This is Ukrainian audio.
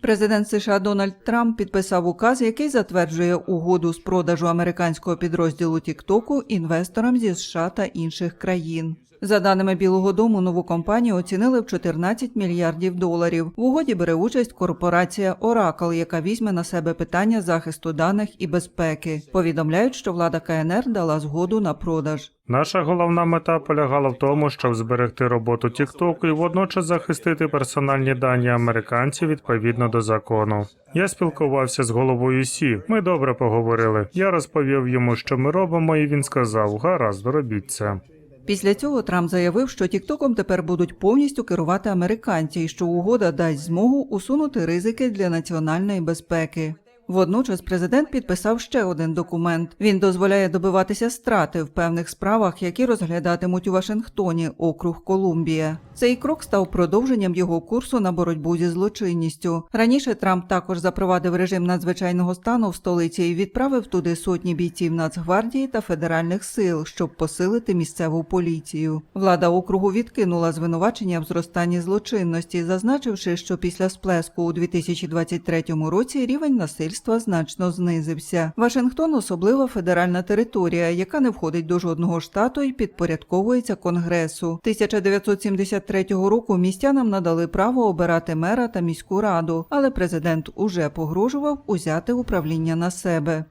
Президент США Дональд Трамп підписав указ, який затверджує угоду з продажу американського підрозділу Тіктоку інвесторам зі США та інших країн. За даними Білого Дому, нову компанію оцінили в 14 мільярдів доларів. В угоді бере участь корпорація Oracle, яка візьме на себе питання захисту даних і безпеки. Повідомляють, що влада КНР дала згоду на продаж. Наша головна мета полягала в тому, щоб зберегти роботу TikTok і водночас захистити персональні дані американців відповідно до закону. Я спілкувався з головою Сі. Ми добре поговорили. Я розповів йому, що ми робимо, і він сказав: гаразд, робіть це. Після цього Трамп заявив, що Тіктоком тепер будуть повністю керувати американці, і що угода дасть змогу усунути ризики для національної безпеки. Водночас президент підписав ще один документ. Він дозволяє добиватися страти в певних справах, які розглядатимуть у Вашингтоні, округ Колумбія. Цей крок став продовженням його курсу на боротьбу зі злочинністю. Раніше Трамп також запровадив режим надзвичайного стану в столиці і відправив туди сотні бійців Нацгвардії та федеральних сил, щоб посилити місцеву поліцію. Влада округу відкинула звинувачення в зростанні злочинності, зазначивши, що після сплеску у 2023 році рівень насильства значно знизився. Вашингтон особлива федеральна територія, яка не входить до жодного штату і підпорядковується Конгресу. 1973 року містянам надали право обирати мера та міську раду, але президент уже погрожував узяти управління на себе.